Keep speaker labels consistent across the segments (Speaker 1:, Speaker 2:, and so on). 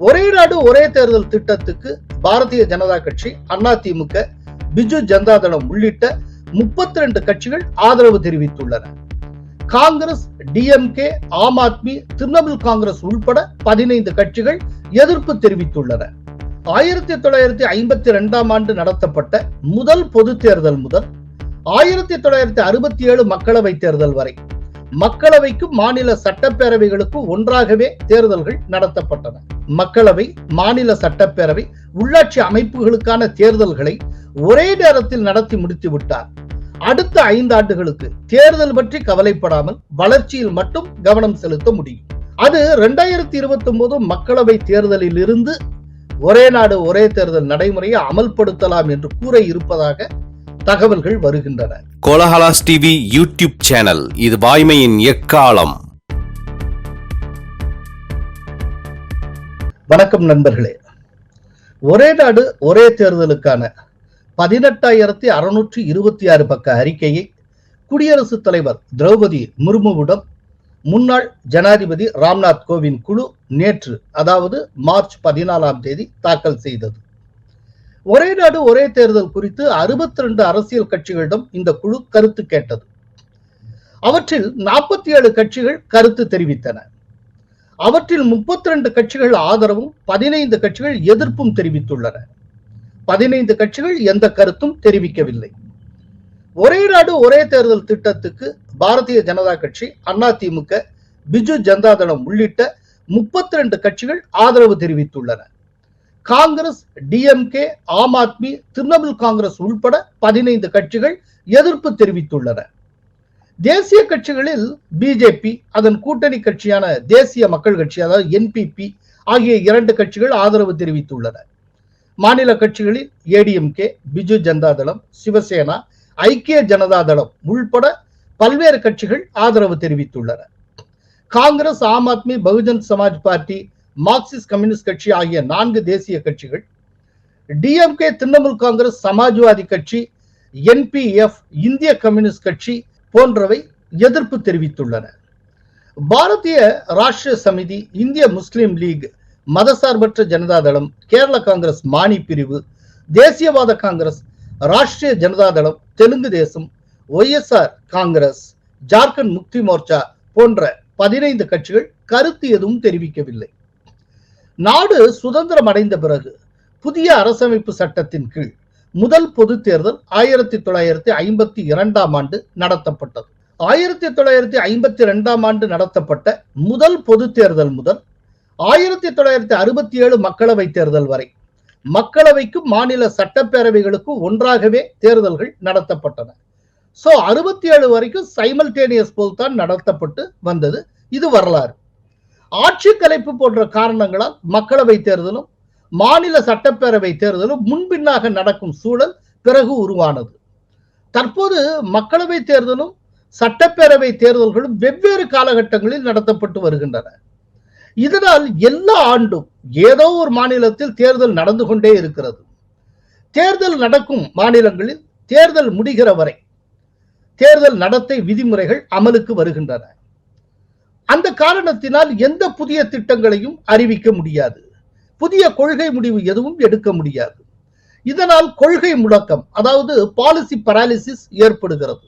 Speaker 1: ஒரே நாடு ஒரே தேர்தல் திட்டத்துக்கு பாரதிய ஜனதா கட்சி அதிமுக பிஜு ஜனதாதளம் உள்ளிட்ட முப்பத்தி ரெண்டு கட்சிகள் ஆதரவு தெரிவித்துள்ளன. காங்கிரஸ் டிஎம்கே ஆம் ஆத்மி திரிணாமுல் காங்கிரஸ் உள்பட பதினைந்து கட்சிகள் எதிர்ப்பு தெரிவித்துள்ளன. ஆயிரத்தி தொள்ளாயிரத்தி ஐம்பத்தி ரெண்டாம் ஆண்டு நடத்தப்பட்ட முதல் பொது தேர்தல் முதல் ஆயிரத்தி தொள்ளாயிரத்தி அறுபத்தி ஏழு மக்களவை தேர்தல் வரை மக்களவைக்கும் மாநில சட்டப்பேரவைகளுக்கும் ஒன்றாகவே தேர்தல்கள் நடத்தப்பட்டன. மக்களவை மாநில சட்டப்பேரவை உள்ளாட்சி அமைப்புகளுக்கான தேர்தல்களை ஒரே நேரத்தில் நடத்தி முடித்து விட்டார். அடுத்த ஐந்து ஆண்டுகளுக்கு தேர்தல் பற்றி கவலைப்படாமல் வளர்ச்சியில் மட்டும் கவனம் செலுத்த முடியும். அது இரண்டாயிரத்தி இருபத்தி ஒன்பது மக்களவை தேர்தலில் இருந்து ஒரே நாடு ஒரே தேர்தல் நடைமுறையை அமல்படுத்தலாம் என்று கூற இருப்பதாக தகவல்கள் வருகின்றன.
Speaker 2: கோலஹலாஸ் டிவி யூடியூப் சேனல் இது வாய்மையின் எக்காலம்.
Speaker 1: வணக்கம் நண்பர்களே. ஒரே நாடு ஒரே தேர்தலுக்கான பதினெட்டாயிரத்தி அறுநூற்றி இருபத்தி ஆறு பக்க அறிக்கையை குடியரசுத் தலைவர் திரௌபதி முர்முவிடம் முன்னாள் ஜனாதிபதி ராம்நாத் கோவிந்த் குழு நேற்று அதாவது மார்ச் பதினாலாம் தேதி தாக்கல் செய்தது. ஒரே நாடு ஒரே தேர்தல் குறித்து அறுபத்தி ரெண்டு அரசியல் கட்சிகளிடம் இந்த குழு கருத்து கேட்டது. அவற்றில் நாற்பத்தி ஏழு கட்சிகள் கருத்து தெரிவித்தன. அவற்றில் முப்பத்தி ரெண்டு கட்சிகள் ஆதரவும் பதினைந்து கட்சிகள் எதிர்ப்பும் தெரிவித்துள்ளன. பதினைந்து கட்சிகள் எந்த கருத்தும் தெரிவிக்கவில்லை. ஒரே நாடு ஒரே தேர்தல் திட்டத்துக்கு பாரதிய ஜனதா கட்சி அதிமுக பிஜு ஜனதாதளம் உள்ளிட்ட முப்பத்தி ரெண்டு கட்சிகள் ஆதரவு தெரிவித்துள்ளன. காங்கிரஸ் டிஎம்கே ஆம் ஆத்மி திரிணாமுல் காங்கிரஸ் உள்பட பதினைந்து கட்சிகள் எதிர்ப்பு தெரிவித்துள்ளன. தேசிய கட்சிகளில் பிஜேபி அதன் கூட்டணி கட்சியான தேசிய மக்கள் கட்சி அதாவது என்பிபி ஆகிய இரண்டு கட்சிகள் ஆதரவு தெரிவித்துள்ளன. மாநில கட்சிகளில் ஏடிஎம்கே பிஜு ஜனதா தளம் சிவசேனா ஐக்கிய ஜனதா தளம் உள்பட பல்வேறு கட்சிகள் ஆதரவு தெரிவித்துள்ளன. Congress Aam Aadmi Bahujan Samaj party Marxist communist கட்சி ஆகிய நான்கு தேசிய கட்சிகள் டிஎம்கே திரிணாமுல் காங்கிரஸ் சமாஜ்வாதி கட்சி என்பிஎஃப் இந்திய கம்யூனிஸ்ட் கட்சி போன்றவை எதிர்ப்பு தெரிவித்துள்ளன. பாரதிய ராஷ்டிரிய சமிதி இந்திய முஸ்லிம் லீக் மதசார்பற்ற ஜனதாதளம் கேரள காங்கிரஸ் மானி பிரிவு தேசியவாத காங்கிரஸ் ராஷ்டிரிய ஜனதாதளம் தெலுங்கு தேசம் ஒய்எஸ்ஆர் காங்கிரஸ் ஜார்க்கண்ட் முக்தி மோர்ச்சா போன்ற பதினைந்து கட்சிகள் கருத்து எதுவும் தெரிவிக்கவில்லை. நாடு சுதந்திரம் அடைந்த பிறகு புதிய அரசமைப்பு சட்டத்தின் கீழ் முதல் பொது தேர்தல் ஆயிரத்தி தொள்ளாயிரத்தி ஐம்பத்தி இரண்டாம் ஆண்டு நடத்தப்பட்டது. ஆயிரத்தி தொள்ளாயிரத்தி ஐம்பத்தி இரண்டாம் ஆண்டு நடத்தப்பட்ட முதல் பொது தேர்தல் முதல் ஆயிரத்தி தொள்ளாயிரத்தி அறுபத்தி ஏழு மக்களவை தேர்தல் வரை மக்களவைக்கும் மாநில சட்டப்பேரவைகளுக்கும் ஒன்றாகவே தேர்தல்கள் நடத்தப்பட்டன. சோ அறுபத்தி ஏழு வரைக்கும் சைமல்டேனியஸ் போல் தான் நடத்தப்பட்டு வந்தது. இது வரலாறு. ஆட்சி கலைப்பு போன்ற காரணங்களால் மக்களவை தேர்தலும் மாநில சட்டப்பேரவை தேர்தலும் முன்பின்னாக நடக்கும் சூழல் பிறகு உருவானது. தற்போது மக்களவை தேர்தலும் சட்டப்பேரவை தேர்தல்களும் வெவ்வேறு காலகட்டங்களில் நடத்தப்பட்டு வருகின்றன. இதனால் எல்லா ஆண்டும் ஏதோ ஒரு மாநிலத்தில் தேர்தல் நடந்து கொண்டே இருக்கிறது. தேர்தல் நடக்கும் மாநிலங்களில் தேர்தல் முடிகிற வரை தேர்தல் நடத்தை விதிமுறைகள் அமலுக்கு வருகின்றன. அந்த காரணத்தினால் எந்த புதிய திட்டங்களையும் அறிவிக்க முடியாது. புதிய கொள்கை முடிவு எதுவும் எடுக்க முடியாது. இதனால் கொள்கை முடக்கம் அதாவது பாலிசி பராலிசிஸ் ஏற்படுகிறது.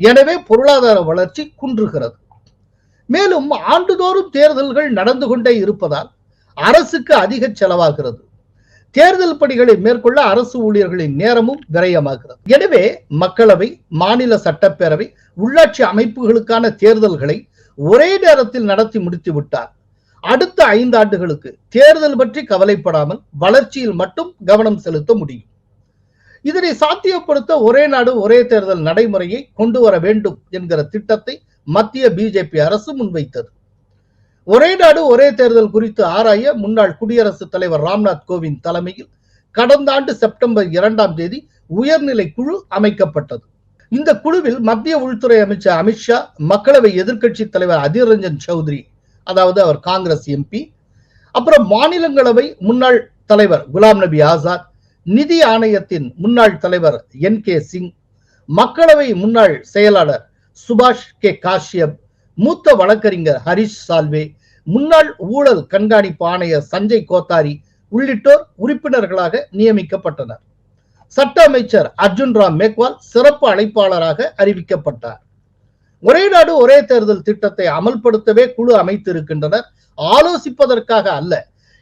Speaker 1: எனவே பொருளாதார வளர்ச்சி குன்றுகிறது. மேலும் ஆண்டுதோறும் தேர்தல்கள் நடந்து கொண்டே இருப்பதால் அரசுக்கு அதிக செலவாகிறது. தேர்தல் பணிகளை மேற்கொள்ள அரசு ஊழியர்களின் நேரமும் விரயமாகிறது. எனவே மக்களவை மாநில சட்டப்பேரவை உள்ளாட்சி அமைப்புகளுக்கான தேர்தல்களை ஒரே நேரத்தில் நடத்தி முடித்து விட்டார். அடுத்த ஐந்து ஆண்டுகளுக்கு தேர்தல் பற்றி கவலைப்படாமல் வளர்ச்சியில் மட்டும் கவனம் செலுத்த முடியும். இதனை சாத்தியப்படுத்த ஒரே நாடு ஒரே தேர்தல் நடைமுறையை கொண்டு வர வேண்டும் என்கிற திட்டத்தை மத்திய பிஜேபி அரசு முன்வைத்தது. ஒரே நாடு ஒரே தேர்தல் குறித்து ஆராய முன்னாள் குடியரசுத் தலைவர் ராம்நாத் கோவிந்த் தலைமையில் கடந்த ஆண்டு செப்டம்பர் இரண்டாம் தேதி உயர்நிலை குழு அமைக்கப்பட்டது. இந்த குழுவில் மத்திய உள்துறை அமைச்சர் அமித்ஷா மக்களவை எதிர்க்கட்சி தலைவர் அதிர் ரஞ்சன் சௌத்ரி அதாவது அவர் காங்கிரஸ் எம்பி. அப்புறம் மாநிலங்களவை முன்னாள் தலைவர் குலாம் நபி ஆசாத் நிதி ஆணையத்தின் முன்னாள் தலைவர் என் கே சிங் மக்களவை முன்னாள் செயலாளர் சுபாஷ் கே காஷ்யப் மூத்த வழக்கறிஞர் ஹரிஷ் சால்வே முன்னாள் ஊழல் கண்காணிப்பு ஆணையர் சஞ்சய் கோத்தாரி உள்ளிட்டோர் உறுப்பினர்களாக நியமிக்கப்பட்டனர். சட்ட அமைச்சர் அர்ஜுன் ராம் மேக்வால் சிறப்பு அழைப்பாளராக அறிவிக்கப்பட்டார். ஒரே நாடு ஒரே தேர்தல் திட்டத்தை அமல்படுத்தவே குழு அமைத்திருக்கின்றனர். ஆலோசிப்பதற்காக அல்ல.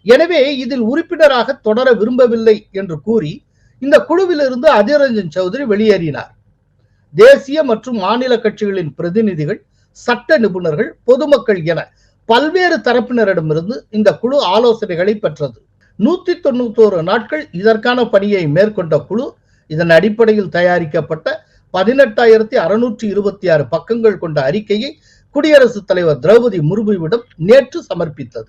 Speaker 1: எனவே இதில் உறுப்பினராக தொடர விரும்பவில்லை என்று கூறி இந்த குழுவிலிருந்து அதிர் ரஞ்சன் சௌத்ரி வெளியேறினார். தேசிய மற்றும் மாநில கட்சிகளின் பிரதிநிதிகள் சட்ட நிபுணர்கள் பொதுமக்கள் என பல்வேறு தரப்பினரிடமிருந்து இந்த குழு ஆலோசனைகளை பெற்றது. நூற்றி தொண்ணூத்தோரு நாட்கள் இதற்கான பணியை மேற்கொண்ட குழு இதன் அடிப்படையில் தயாரிக்கப்பட்ட பதினெட்டாயிரத்தி அறுநூற்றி இருபத்தி ஆறு பக்கங்கள் கொண்ட அறிக்கையை குடியரசுத் தலைவர் திரௌபதி முர்முவிடம் நேற்று சமர்ப்பித்தது.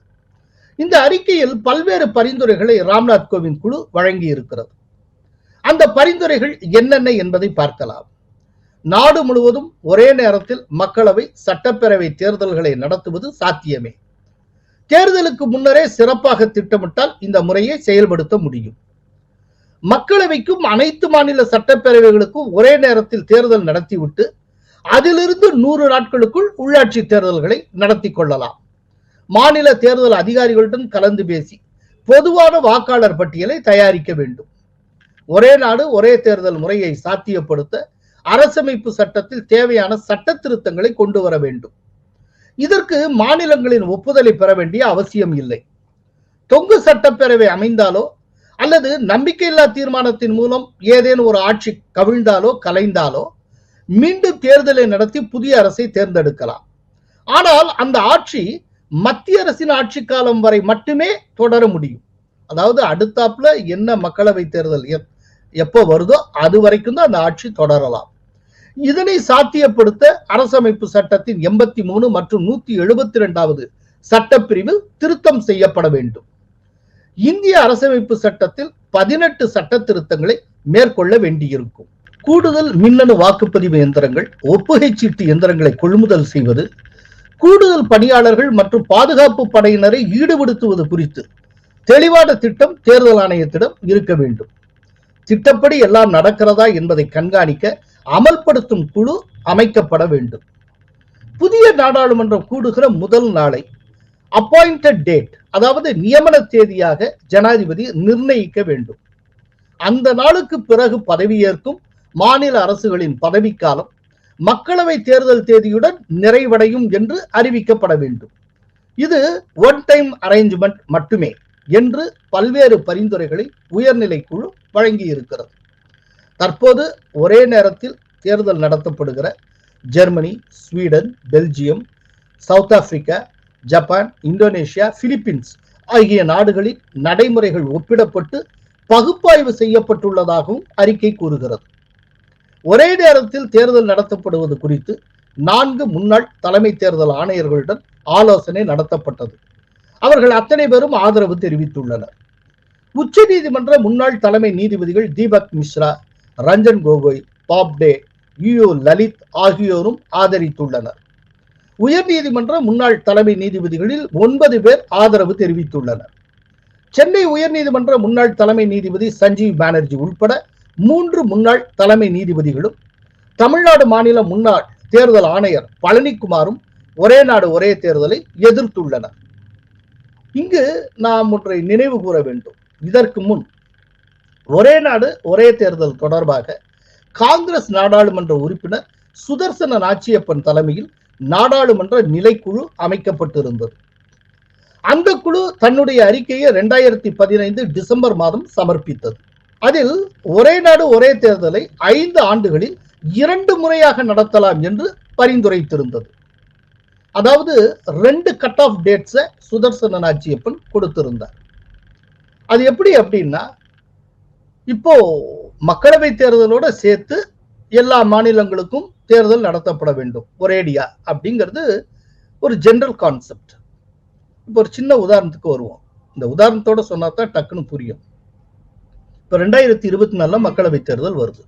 Speaker 1: இந்த அறிக்கையில் பல்வேறு பரிந்துரைகளை ராம்நாத் கோவிந்த் குழு வழங்கி இருக்கிறது அந்த பரிந்துரைகள் என்னென்ன என்பதை பார்க்கலாம். நாடு முழுவதும் ஒரே நேரத்தில் மக்களவை சட்டப்பேரவை தேர்தல்களை நடத்துவது சாத்தியமே. தேர்தலுக்கு முன்னரே சிறப்பாக திட்டமிட்டால் இந்த முறையை செயல்படுத்த முடியும். மக்களவைக்கும் அனைத்து மாநில சட்டப்பேரவைகளுக்கும் ஒரே நேரத்தில் தேர்தல் நடத்திவிட்டு அதிலிருந்து நூறு நாட்களுக்குள் உள்ளாட்சி தேர்தல்களை நடத்தி கொள்ளலாம். மாநில தேர்தல் அதிகாரிகளுடன் கலந்து பேசி பொதுவான வாக்காளர் பட்டியலை தயாரிக்க வேண்டும். ஒரே நாடு ஒரே தேர்தல் முறையை சாத்தியப்படுத்த அரசமைப்பு சட்டத்தில் தேவையான சட்ட திருத்தங்களை கொண்டு வர வேண்டும். இதற்கு மாநிலங்களின் ஒப்புதலை பெற வேண்டிய அவசியம் இல்லை. தொங்கு சட்டப்பேரவை அமைந்தாலோ அல்லது நம்பிக்கையில்லா தீர்மானத்தின் மூலம் ஏதேனும் ஒரு ஆட்சி கவிழ்ந்தாலோ கலைந்தாலோ மீண்டும் தேர்தலை நடத்தி புதிய அரசை தேர்ந்தெடுக்கலாம். ஆனால் அந்த ஆட்சி மத்திய அரசின் ஆட்சி காலம் வரை மட்டுமே தொடர முடியும். அதாவது அடுத்தாப்புல என்ன மக்களவை தேர்தல் எப்- எப்போ வருதோ அது வரைக்கும் தான் அந்த ஆட்சி தொடரலாம். இதனை சாத்தியப்படுத்த அரசமைப்பு சட்டத்தின் எண்பத்தி மூணு மற்றும் நூத்தி எழுபத்தி இரண்டாவது சட்டப்பிரிவில் திருத்தம் செய்யப்பட வேண்டும். இந்திய அரசமைப்பு சட்டத்தில் பதினெட்டு சட்ட திருத்தங்களை மேற்கொள்ள வேண்டியிருக்கும். கூடுதல் மின்னணு வாக்குப்பதிவு எந்திரங்கள் ஒப்புகை சீட்டு எந்திரங்களை கொள்முதல் செய்வது கூடுதல் பணியாளர்கள் மற்றும் பாதுகாப்பு படையினரை ஈடுபடுத்துவது குறித்து தெளிவான திட்டம் தேர்தல் ஆணையத்திடம் இருக்க வேண்டும். திட்டப்படி எல்லாம் நடக்கிறதா என்பதை கண்காணிக்க அமல்படுத்தும் குழு அமைக்கப்பட வேண்டும். புதிய நாடாளுமன்றம் கூடுகிற முதல் நாளை அப்பாயிண்டட் டேட் அதாவது நியமன தேதியாக ஜனாதிபதி நிர்ணயிக்க வேண்டும். அந்த நாளுக்கு பிறகு பதவியேற்கும் மாநில அரசுகளின் பதவிக்காலம் மக்களவை தேர்தல் தேதியுடன் நிறைவடையும் என்று அறிவிக்கப்பட வேண்டும். இது ஒன் டைம் அரேஞ்ச்மெண்ட் மட்டுமே என்று பல்வேறு பரிந்துரைகளை உயர்நிலை குழு வழங்கி இருக்கிறது தற்போது ஒரே நேரத்தில் தேர்தல் நடத்தப்படுகிற Germany Sweden Belgium south Africa Japan Indonesia Philippines ஆகிய நாடுகளில் நடைமுறைகள் ஒப்பிடப்பட்டு பகுப்பாய்வு செய்யப்பட்டுள்ளதாகவும் அறிக்கை கூறுகிறது. ஒரே நேரத்தில் தேர்தல் நடத்தப்படுவது குறித்து நான்கு முன்னாள் தலைமை தேர்தல் ஆணையர்களுடன் ஆலோசனை நடத்தப்பட்டது. அவர்கள் அத்தனை பேரும் ஆதரவு தெரிவித்துள்ளனர். உச்சநீதிமன்ற முன்னாள் தலைமை நீதிபதிகள் தீபக் மிஸ்ரா ரஞ்சன் கோகோய் பாப்டே யூ லலித் ஆகியோரும் ஆதரித்துள்ளனர். உயர்நீதிமன்ற முன்னாள் தலைமை நீதிபதிகளில் ஒன்பது பேர் ஆதரவு தெரிவித்துள்ளனர். சென்னை உயர்நீதிமன்ற முன்னாள் தலைமை நீதிபதி சஞ்சீவ் பானர்ஜி உட்பட மூன்று முன்னாள் தலைமை நீதிபதிகளும் தமிழ்நாடு மாநில முன்னாள் தேர்தல் ஆணையர் பழனிக்குமாரும் ஒரே நாடு ஒரே தேர்தலை எதிர்த்துள்ளனர். இங்கு நாம் ஒன்றை நினைவு கூற வேண்டும். இதற்கு முன் ஒரே நாடு ஒரே தேர்தல் தொடர்பாக காங்கிரஸ் நாடாளுமன்ற உறுப்பினர் சுதர்சன நாச்சியப்பன் தலைமையில் நாடாளுமன்ற நிலைக்குழு அமைக்கப்பட்டிருந்தது. அந்த குழு தன்னுடைய அறிக்கையை இரண்டாயிரத்தி பதினைந்து டிசம்பர் மாதம் சமர்ப்பித்தது. அதில் ஒரே நாடு ஒரே தேர்தலை ஐந்து ஆண்டுகளில் இரண்டு முறையாக நடத்தலாம் என்று பரிந்துரைத்திருந்தது. அதாவது ரெண்டு கட் ஆஃப் டேட்ஸை சுதர்சன நாச்சியப்பன் கொடுத்திருந்தார். அது எப்படி அப்படின்னா இப்போ மக்களவை தேர்தலோட சேர்த்து எல்லா மாநிலங்களுக்கும் தேர்தல் நடத்தப்பட வேண்டும். ஒரேடியா அப்படிங்கிறது ஒரு ஜென்ரல் கான்செப்ட் இப்போ ஒரு சின்ன உதாரணத்துக்கு வருவோம். இந்த உதாரணத்தோட சொன்னா தான் டக்குன்னு புரியும். இப்போ ரெண்டாயிரத்தி இருபத்தி நாலுல மக்களவை தேர்தல் வருது.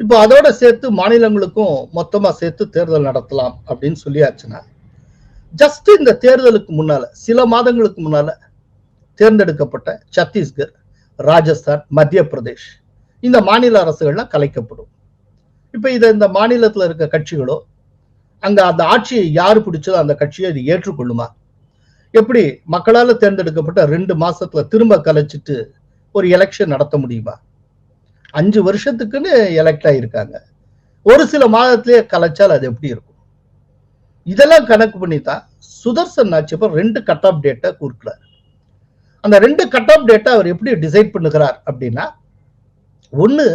Speaker 1: இப்போ அதோட சேர்த்து மாநிலங்களுக்கும் மொத்தமா சேர்த்து தேர்தல் நடத்தலாம் அப்படின்னு சொல்லியாச்சுன்னா ஜஸ்ட் இந்த தேர்தலுக்கு முன்னால சில மாதங்களுக்கு முன்னால தேர்ந்தெடுக்கப்பட்ட சத்தீஸ்கர் ராஜஸ்தான் மத்திய பிரதேஷ். இந்த மாநில அரசுகள்லாம் கலைக்கப்படும். இப்போ இதை இந்த மாநிலத்தில் இருக்க கட்சிகளோ அங்கே அந்த ஆட்சியை யார் பிடிச்சதோ அந்த கட்சியை அது ஏற்றுக்கொள்ளுமா? எப்படி மக்களால தேர்ந்தெடுக்கப்பட்ட ரெண்டு மாசத்துல திரும்ப கலைச்சிட்டு ஒரு எலெக்ஷன் நடத்த முடியுமா? அஞ்சு வருஷத்துக்குன்னு எலெக்ட் ஆகியிருக்காங்க ஒரு சில மாதத்திலேயே கலைச்சால் அது எப்படி இருக்கும்? இதெல்லாம் கணக்கு பண்ணி தான் சுதர்சன் நாச்சியப்பர் ரெண்டு கட் ஆஃப் டேட்டை கொடுக்குறாரு அந்த ரெண்டு கட் ஆஃப் டேட்டா அவர் எப்படி டிசைட் பண்ணுகிறார் அப்படின்னா ஒன்று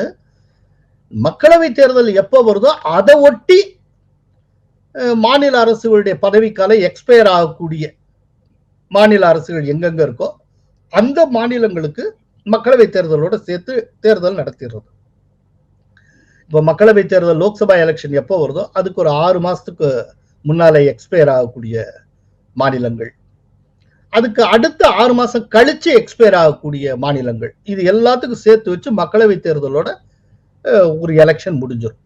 Speaker 1: மக்களவை தேர்தல் எப்போ வருதோ அதை ஒட்டி மாநில அரசுகளுடைய பதவிக்காலம் எக்ஸ்பயர் ஆகக்கூடிய மாநில அரசுகள் எங்கெங்க இருக்கோ அந்த மாநிலங்களுக்கு மக்களவை தேர்தலோட சேர்த்து தேர்தல் நடத்திடுறது. இப்போ மக்களவை தேர்தல் லோக்சபா எலெக்ஷன் எப்போ வருதோ அதுக்கு ஒரு ஆறு மாசத்துக்கு முன்னாலே எக்ஸ்பயர் ஆகக்கூடிய மாநிலங்கள். அதுக்கு அடுத்த ஆறு மாசம் கழிச்சு எக்ஸ்பயர் ஆகக்கூடிய மாநிலங்கள். இது எல்லாத்துக்கும் சேர்த்து வச்சு மக்களவை தேர்தலோட ஒரு எலெக்ஷன் முடிஞ்சிடும்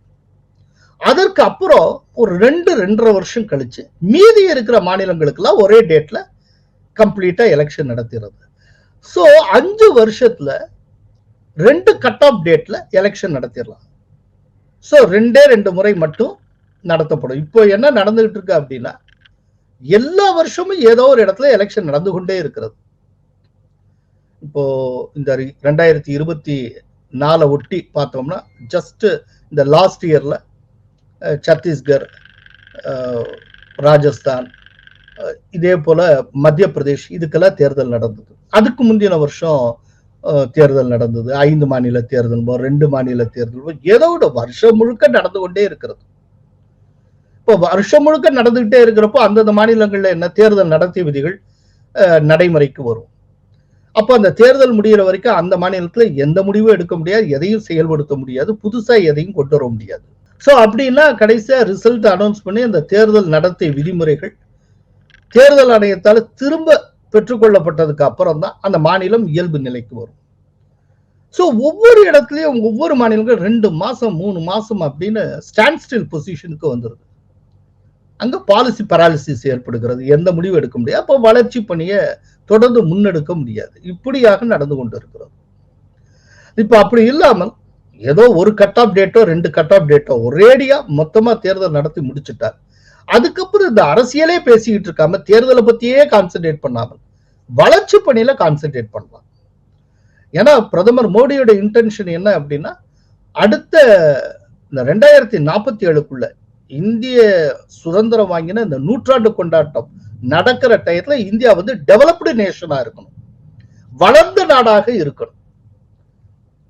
Speaker 1: அதற்கு அப்புறம் ஒரு ரெண்டு ரெண்டரை வருஷம் கழிச்சு மீதி இருக்கிற மாநிலங்களுக்கெல்லாம் ஒரே டேட்ல கம்ப்ளீட்டா எலெக்ஷன் நடத்துறது. ஸோ அஞ்சு வருஷத்துல ரெண்டு கட் ஆஃப் டேட்ல எலெக்ஷன் நடத்திடலாம். ஸோ ரெண்டே ரெண்டு முறை மட்டும் நடத்தப்படும். இப்போ என்ன நடந்துகிட்டு இருக்கு அப்படின்னா எல்லா வருஷமும் ஏதோ ஒரு இடத்துல எலெக்ஷன் நடந்து கொண்டே இருக்கிறது. இப்போ இந்த ரெண்டாயிரத்தி இருபத்தி நாலை ஒட்டி பார்த்தோம்னா ஜஸ்ட் இந்த லாஸ்ட் இயர்ல சத்தீஸ்கர் ராஜஸ்தான் இதே போல மத்திய பிரதேஷ் இதுக்கெல்லாம் தேர்தல் நடந்தது. அதுக்கு முந்தின வருஷம் தேர்தல் நடந்தது. ஐந்து மாநில தேர்தல் போ- ரெண்டு மாநில தேர்தல் போ- ஏதோ ஒரு வருஷம் முழுக்க நடந்து கொண்டே இருக்கிறது. இப்போ வருஷம் முழுக்க நடந்துகிட்டே இருக்கிறப்போ அந்தந்த மாநிலங்களில் என்ன தேர்தல் நடத்தி விதிகள் அஹ், நடைமுறைக்கு வரும். அப்போ அந்த தேர்தல் முடிகிற வரைக்கும் அந்த மாநிலத்தில் எந்த முடிவும் எடுக்க முடியாது எதையும் செயல்படுத்த முடியாது புதுசா எதையும் கொண்டு வர முடியாது. ஸோ அப்படின்னா கடைசியா ரிசல்ட் அனௌன்ஸ் பண்ணி அந்த தேர்தல் நடத்தை விதிமுறைகள் தேர்தல் ஆணையத்தால் திரும்ப பெற்றுக்கொள்ளப்பட்டதுக்கு அப்புறம் தான் அந்த மாநிலம் இயல்பு நிலைக்கு வரும். ஸோ ஒவ்வொரு இடத்துலயும் ஒவ்வொரு மாநிலங்கள் ரெண்டு மாசம் மூணு மாசம் அப்படின்னு ஸ்டாண்ட் ஸ்டில் பொசிஷனுக்கு வந்துருது. அங்க பாலிசி பராலிசிஸ் ஏற்படுகிறது. எந்த முடிவு எடுக்க முடியாது. அப்போ வளர்ச்சி பணியை தொடர்ந்து முன்னெடுக்க முடியாது. இப்படியாக நடந்து கொண்டு இருக்கிறது இப்ப அப்படி இல்லாமல் ஏதோ ஒரு கட் ஆஃப் டேட்டோ ரெண்டு கட் ஆஃப் டேட்டோ ஒரேடியா மொத்தமா தேர்தல் நடத்தி முடிச்சுட்டார். அதுக்கப்புறம் இந்த அரசியலே பேசிக்கிட்டு இருக்காம தேர்தலை பத்தியே கான்சென்ட்ரேட் பண்ணாமல் வளர்ச்சி பணியில கான்சென்ட்ரேட் பண்ணலாம். ஏன்னா பிரதமர் மோடியோட இன்டென்ஷன் என்ன அப்படின்னா அடுத்த இந்த ரெண்டாயிரத்தி நாற்பத்தி ஏழுக்குள்ள இந்திய சுதந்திரம் வாங்கின இந்த நூற்றாண்டு கொண்டாட்டம் நடக்கிற டயத்துல இந்தியா வந்து டெவலப்டு நேஷனா இருக்கணும். வளர்ந்த நாடாக இருக்கணும்.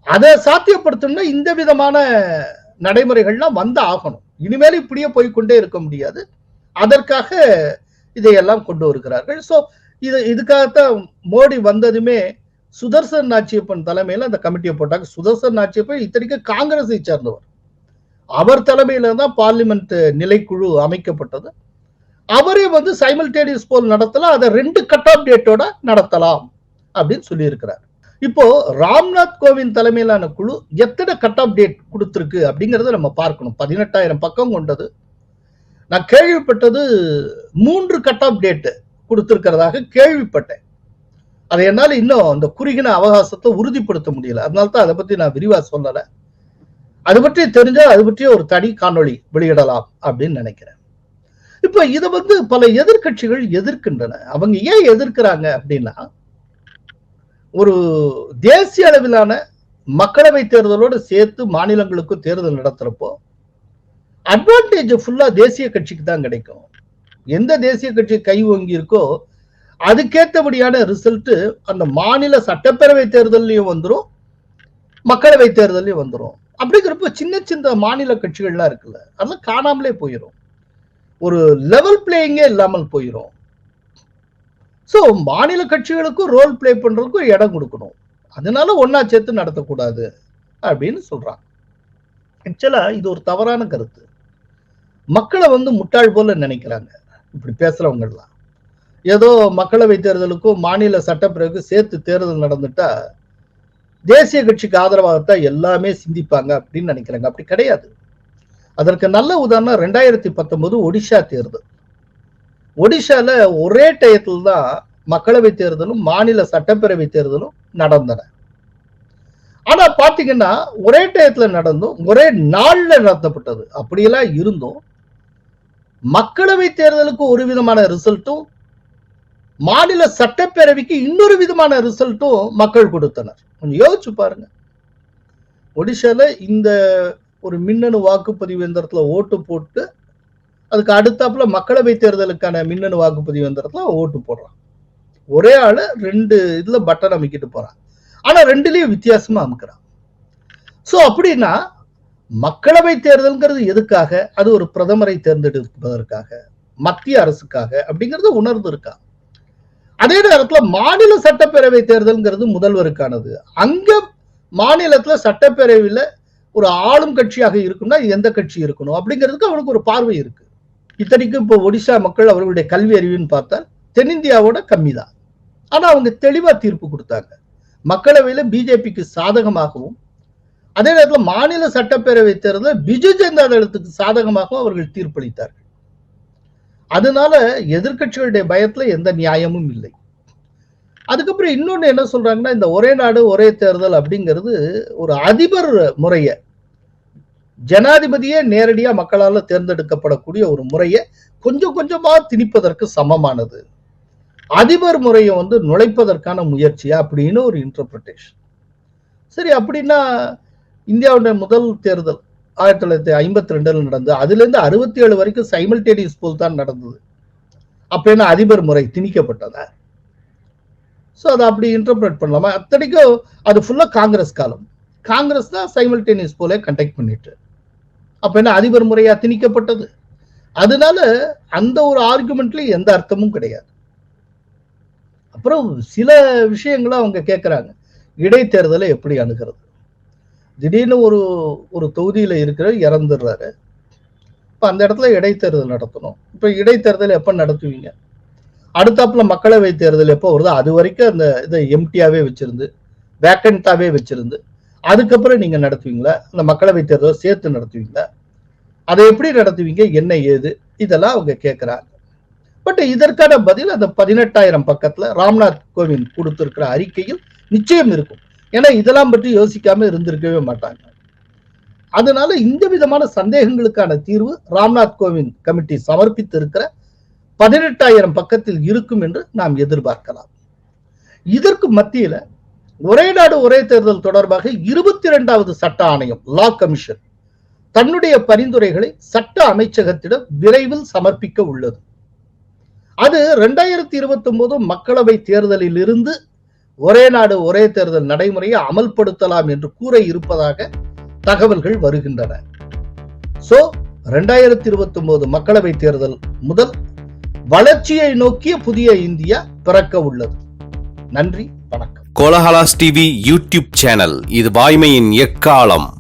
Speaker 1: அதை சாத்தியப்படுத்தணும்னா இந்த விதமான நடைமுறைகள்லாம் வந்து ஆகணும். இனிமேல் இப்படியே போய்க்கொண்டே இருக்க முடியாது. அதற்காக இதையெல்லாம் கொண்டு வருகிறார்கள். ஸோ இது இதுக்காகத்தான் மோடி வந்ததுமே சுதர்சன் நாச்சியப்பன் தலைமையில் அந்த கமிட்டியை போட்டாங்க. சுதர்சன் நாச்சியப்பன் இத்தனைக்கு காங்கிரஸை சேர்ந்தவர். அவர் தலைமையில தான் பார்லிமெண்ட் நிலைக்குழு அமைக்கப்பட்டது. அவரே வந்து சைமல்டேனியஸ் போல் நடத்தலாம் அதை ரெண்டு கட் ஆஃப் டேட்டோட நடத்தலாம் அப்படின்னு சொல்லியிருக்கிறார். இப்போ ராம்நாத் கோவிந்த் தலைமையிலான குழு எத்தனை கட் ஆஃப் டேட் கொடுத்துருக்கு அப்படிங்கறத நம்ம பார்க்கணும். பதினெட்டாயிரம் பக்கம் கொண்டது. நான் கேள்விப்பட்டது மூன்று கட் ஆஃப் டேட்டு கொடுத்துருக்கிறதாக கேள்விப்பட்டேன். அதை என்னால் இன்னும் அந்த குறுகின அவகாசத்தை உறுதிப்படுத்த முடியல. அதனால தான் அதை பத்தி நான் விரிவா சொல்லலை. அது பற்றி தெரிஞ்சால் அது பற்றி ஒரு தனி காணொளி வெளியிடலாம் அப்படின்னு நினைக்கிறேன். இப்ப இதை வந்து பல எதிர்க்கட்சிகள் எதிர்க்கின்றன. அவங்க ஏன் எதிர்க்கிறாங்க அப்படின்னா ஒரு தேசிய அளவிலான மக்களவை தேர்தலோடு சேர்த்து மாநிலங்களுக்கும் தேர்தல் நடத்துறப்போ அட்வான்டேஜ் ஃபுல்லா தேசிய கட்சிக்கு தான் கிடைக்கும். எந்த தேசிய கட்சி கை ஓங்கி இருக்கோ அதுக்கேற்றபடியான ரிசல்ட் அந்த மாநில சட்டப்பேரவை தேர்தலையும் வந்துடும் மக்களவை தேர்தலையும் வந்துடும் அப்படிங்கிறப்ப சின்ன சின்ன மாநில கட்சிகள்லாம் இருக்குல்ல அதெல்லாம் காணாமலே போயிடும் ஒரு லெவல் பிளேயிங்கே இல்லாமல் போயிடும் ஸோ மாநில கட்சிகளுக்கும் ரோல் பிளே பண்றதுக்கும் இடம் கொடுக்கணும். அதனால ஒன்னா சேர்த்து நடத்தக்கூடாது அப்படின்னு சொல்றாங்க. ஆக்சுவலா இது ஒரு தவறான கருத்து. மக்களை வந்து முட்டாள் போல நினைக்கிறாங்க. இப்படி பேசுறவங்க எல்லாம் ஏதோ மக்களவை தேர்தலுக்கும் மாநில சட்டப்பிரிவுக்கும் சேர்த்து தேர்தல் நடந்துட்டா தேசிய கட்சிக்கு ஆதரவாகத்தான் எல்லாமே சிந்திப்பாங்க அப்படின்னு நினைக்கிறாங்க. அப்படி கிடையாது. அதற்கு நல்ல உதாரணம் ரெண்டாயிரத்தி பத்தொன்பது ஒடிஷா தேர்தல். ஒடிஷால ஒரே டயத்தில் தான் மக்களவை தேர்தலும் மாநில சட்டப்பேரவை தேர்தலும் நடந்தன. ஆனா பாத்தீங்கன்னா ஒரே டயத்துல நடந்தும் ஒரே நாள்ல நடத்தப்பட்டது. அப்படியெல்லாம் இருந்தும் மக்களவை தேர்தலுக்கு ஒரு விதமான ரிசல்ட்டும் மாநில சட்டப்பேரவைக்கு இன்னொரு விதமான ரிசல்ட்டும் மக்கள் கொடுத்தனர். கொஞ்சம் யோசிச்சு பாருங்க. ஒடிசால இந்த ஒரு மின்னணு வாக்குப்பதிவு எந்திரத்துல ஓட்டு போட்டு அதுக்கு அடுத்தாப்புல மக்களவை தேர்தலுக்கான மின்னணு வாக்குப்பதிவு எந்திரத்துல ஓட்டு போடுறான். ஒரே ஆளு ரெண்டு இதுல பட்டன் அமைக்கிட்டு போறான். ஆனா ரெண்டுலயும் வித்தியாசமா அமைக்கிறான். சோ அப்படின்னா மக்களவை தேர்தல்ங்கிறது எதுக்காக? அது ஒரு பிரதமரை தேர்ந்தெடுப்பதற்காக மத்திய அரசுக்காக அப்படிங்கறது உணர்ந்து இருக்கான். அதே நேரத்துல மாநில சட்டப்பேரவை தேர்தல்ங்கிறது முதல்வருக்கானது. அங்க மாநிலத்துல சட்டப்பேரவையில ஒரு ஆளும் கட்சியாக இருக்கும்னா எந்த கட்சி இருக்கணும்? அப்படிங்கிறதுக்கு அவனுக்கு ஒரு பார்வை இருக்கு. இத்தனைக்கும் இப்போ ஒடிசா மக்கள் அவர்களுடைய கல்வி அறிவுன்னு பார்த்தா தென்னிந்தியாவோட கம்மி தான் ஆனா அவங்க தெளிவா தீர்ப்பு கொடுத்தாங்க. மக்களவையில பிஜேபிக்கு சாதகமாகவும் அதே நேரத்தில் மாநில சட்டப்பேரவை தேர்தலில் பிஜு ஜனதா தளத்துக்கு சாதகமாகவும் அவர்கள் தீர்ப்பளித்தார்கள். அதனால எதிர்க்கட்சிகளுடைய பயத்துல எந்த நியாயமும் இல்லை. அதுக்கப்புறம் இன்னொன்னு என்ன சொல்றாங்கன்னா இந்த ஒரே நாடு ஒரே தேர்தல் அப்படிங்கிறது ஒரு அதிபர் முறைய ஜனாதிபதியே நேரடியா மக்களால தேர்ந்தெடுக்கப்படக்கூடிய ஒரு முறையை கொஞ்சம் கொஞ்சமா திணிப்பதற்கு சமமானது. அதிபர் முறையை வந்து நுழைப்பதற்கான முயற்சியா அப்படின்னு ஒரு இன்டர்பிரிட்டேஷன் சரி அப்படின்னா இந்தியாவுடைய முதல் தேர்தல் ஆயிரத்தி தொள்ளாயிரத்தி ஐம்பத்தி ரெண்டுல நடந்தது அதுல இருந்து அறுபத்தி ஏழு வரைக்கும் சைமல்டேனியஸ் போல் தான் நடந்தது. அப்ப என்ன அதிபர் முறை திணிக்கப்பட்டதா? ஸோ அதை அப்படி இன்டர்பிரட் பண்ணலாமா? அத்தனைக்கும் அது ஃபுல்லா காங்கிரஸ் காலம். காங்கிரஸ் தான் சைமல்டேனியஸ் போல கண்டக்ட் பண்ணிட்டு. அப்ப என்ன அதிபர் முறையா திணிக்கப்பட்டது? அதனால அந்த ஒரு ஆர்குமெண்ட்ல எந்த அர்த்தமும் கிடையாது. அப்புறம் சில விஷயங்களை அவங்க கேட்குறாங்க இடைத்தேர்தலை எப்படி அணுகிறது? திடீர்னு ஒரு ஒரு தொகுதியில் இருக்கிற இறந்துடுறாரு. இப்போ அந்த இடத்துல இடைத்தேர்தல் நடத்தணும். இப்போ இடைத்தேர்தல் எப்போ நடத்துவீங்க? அடுத்தாப்புல மக்களவை தேர்தல் எப்போ வருதோ? அது வரைக்கும் அந்த இதை எம்டியாவே வச்சிருந்து வேக்கண்டாவே வச்சிருந்து அதுக்கப்புறம் நீங்க நடத்துவீங்களா? அந்த மக்களவை தேர்தலை சேர்த்து நடத்துவீங்களா? அதை எப்படி நடத்துவீங்க? என்ன ஏது? இதெல்லாம் அவங்க கேட்குறாங்க பட் இதற்கான பதில் அந்த பதினெட்டாயிரம் பக்கத்துல ராம்நாத் கோவிந்த் கொடுத்திருக்கிற அறிக்கையில் நிச்சயம் இருக்கும். ஏன்னா இதெல்லாம் பற்றி யோசிக்காம இருந்திருக்கவே மாட்டாங்க. அதனால இந்த விதமான சந்தேகங்களுக்கான தீர்வு ராம்நாத் கோவிந்த் கமிட்டி சமர்ப்பித்து இருக்கிற பதினெட்டாயிரம் பக்கத்தில் இருக்கும் என்று நாம் எதிர்பார்க்கலாம். இதற்கு மத்தியில ஒரே நாடு ஒரே தேர்தல் தொடர்பாக இருபத்தி இரண்டாவது சட்ட ஆணையம் லா கமிஷன் தன்னுடைய பரிந்துரைகளை சட்ட அமைச்சகத்திடம் விரைவில் சமர்ப்பிக்க உள்ளது. அது ரெண்டாயிரத்தி இருபத்தி ஒன்பது மக்களவை தேர்தலில் இருந்து ஒரே நாடு ஒரே தேர்தல் நடைமுறையை அமல்படுத்தலாம் என்று கூற இருப்பதாக தகவல்கள் வருகின்றன. சோ ரெண்டாயிரத்தி இருபத்தி ஒன்பது மக்களவை தேர்தல் முதல் வளர்ச்சியை நோக்கிய புதிய இந்தியா பிறக்க உள்ளது. நன்றி வணக்கம்.
Speaker 2: கோலஹலாஸ் டிவி யூடியூப் சேனல் இது வாய்மையின் எக்காலம்.